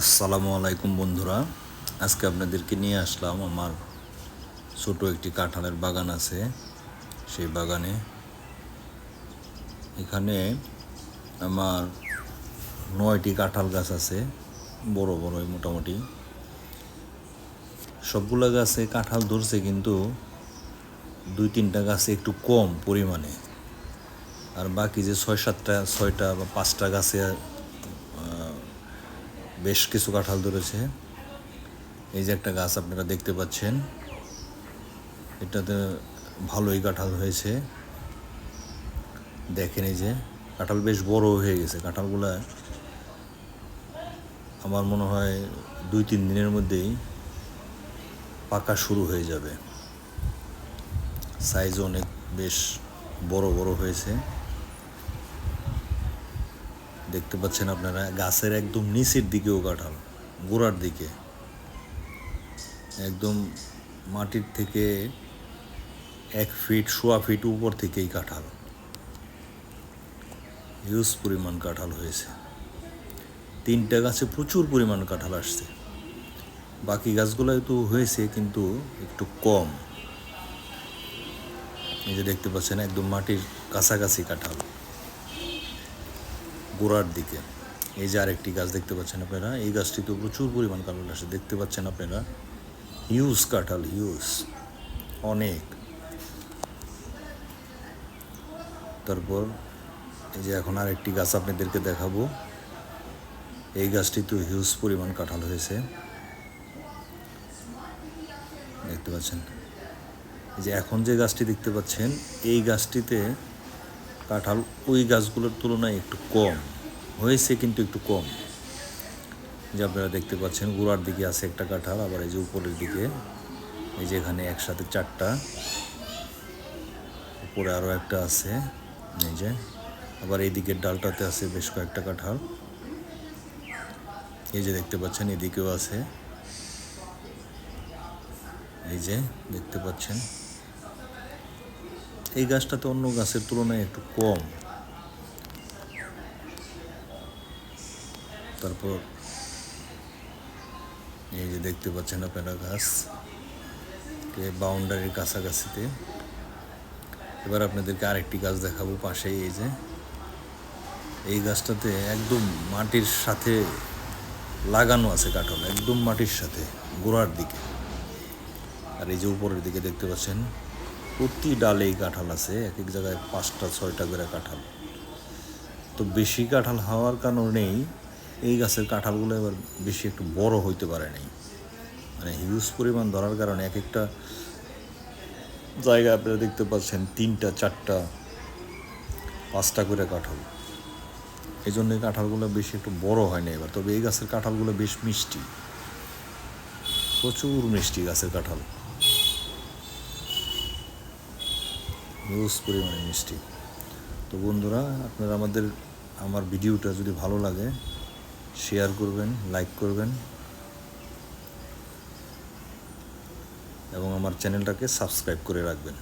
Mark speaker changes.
Speaker 1: আসসালামু আলাইকুম বন্ধুরা। আজকে আপনাদেরকে নিয়ে আসলাম আমার ছোট একটি কাঁঠালের বাগান আছে। সেই বাগানে এখানে আমার নয়টি কাঁঠাল গাছ আছে, বড়, বড়ই মোটামুটি। সবগুলো গাছে কাঁঠাল ধরছে কিন্তু দুই, তিনটা গাছে একটু কম পরিমাণে। আর বাকি যে ছয়, সাতটা, ছয়টা বা পাঁচটা গাছে বেশ কিছু কাঁঠাল ধরেছে। এই যে একটা গাছ আপনারা দেখতে পাচ্ছেন, এটাতে ভালোই কাঁঠাল হয়েছে। দেখেন এই যে, কাঁঠাল বেশ বড় হয়ে গেছে। কাঁঠালগুলা আমার মনে হয় দুই তিন দিনের মধ্যেই পাকা শুরু হয়ে যাবে। সাইজ অনেক বেশ বড় বড় হয়েছে। দেখতে পাচ্ছেন আপনারা, গাছের একদম নিচের দিকেও কাঁঠাল, গোড়ার দিকে। একদম মাটির থেকে এক ফিট সোয়া ফিট উপর থেকেই কাঁঠাল। হিউজ পরিমাণ কাঁঠাল হয়েছে। তিনটা গাছে প্রচুর পরিমাণ কাঁঠাল আসছে। বাকি গাছগুলোয় তো হয়েছে, কিন্তু একটু কম। এই যে দেখতে পাচ্ছেন, একদম মাটির কাছাকাছি কাঁঠাল। গোড়ার দিকে। এই যে আরেকটি গাছ দেখতে পাচ্ছেন আপনারা, এই গাছটিতে প্রচুর পরিমাণ কাঁঠাল আসে। দেখতে পাচ্ছেন আপনারা? হিউজ কাঁঠাল হিউজ অনেক। তারপর এই যে এখন আরেকটি গাছ আপনাদেরকে দেখাবো। এই গাছটিতেও হিউজ পরিমাণ কাঁঠাল হয়েছে। দেখতে পাচ্ছেন? এই যে এখন যে গাছটি দেখতে পাচ্ছেন, এই গাছটিতে কাঁঠাল ওই গাছগুলোর তুলনায় একটু কম। হয়েছে কিন্তু একটু কম। যে আপনারা দেখতে পাচ্ছেন, গোড়ার দিকে আছে একটা কাঁঠাল, আবার এই যে উপরের দিকে, এই যে এখানে একসাথে চারটা, উপরে আরও একটা আছে, এই যে, আবার এই দিকের ডালটাতে আছে বেশ কয়েকটা কাঁঠাল। এই যে দেখতে পাচ্ছেন, এদিকেও আছে। এই যে দেখতে পাচ্ছেন এই গাছটাতে অন্য গাছের তুলনায় একটু কম। তারপর এই যে দেখতে পাচ্ছেন আপনারা গাছ বাউন্ডারির কাছাকাছিতে। এবার আপনাদেরকে আরেকটি গাছ দেখাবো পাশেই এই যে। এই গাছটাতে একদম মাটির সাথে লাগানো আছে কাঠল একদম মাটির সাথে, গোড়ার দিকে। আর এই যে উপরের দিকে দেখতে পাচ্ছেন প্রতি ডালেই কাঁঠাল আছে, এক এক জায়গায় পাঁচটা, ছয়টা করে কাঁঠাল। তো বেশি কাঁঠাল হওয়ার কারণেই এই গাছের কাঁঠালগুলো এবার বেশি একটু বড় হইতে পারে নাই। মানে হিউজ পরিমাণ ধরার কারণে এক একটা জায়গা আপনারা দেখতে পাচ্ছেন তিনটা, চারটা, পাঁচটা করে কাঁঠাল। এই জন্য কাঁঠালগুলো বেশি একটু বড় হয় না এবার। তবে এই গাছের কাঁঠালগুলো বেশ মিষ্টি। প্রচুর মিষ্টি গাছের কাঁঠাল। হিউজ পরিমাণে মিষ্টি। তো বন্ধুরা, আপনারা আমাদের, আমার ভিডিওটা যদি ভালো লাগে শেয়ার করবেন লাইক করবেন, এবং আমার চ্যানেলটাকে সাবস্ক্রাইব করে রাখবেন।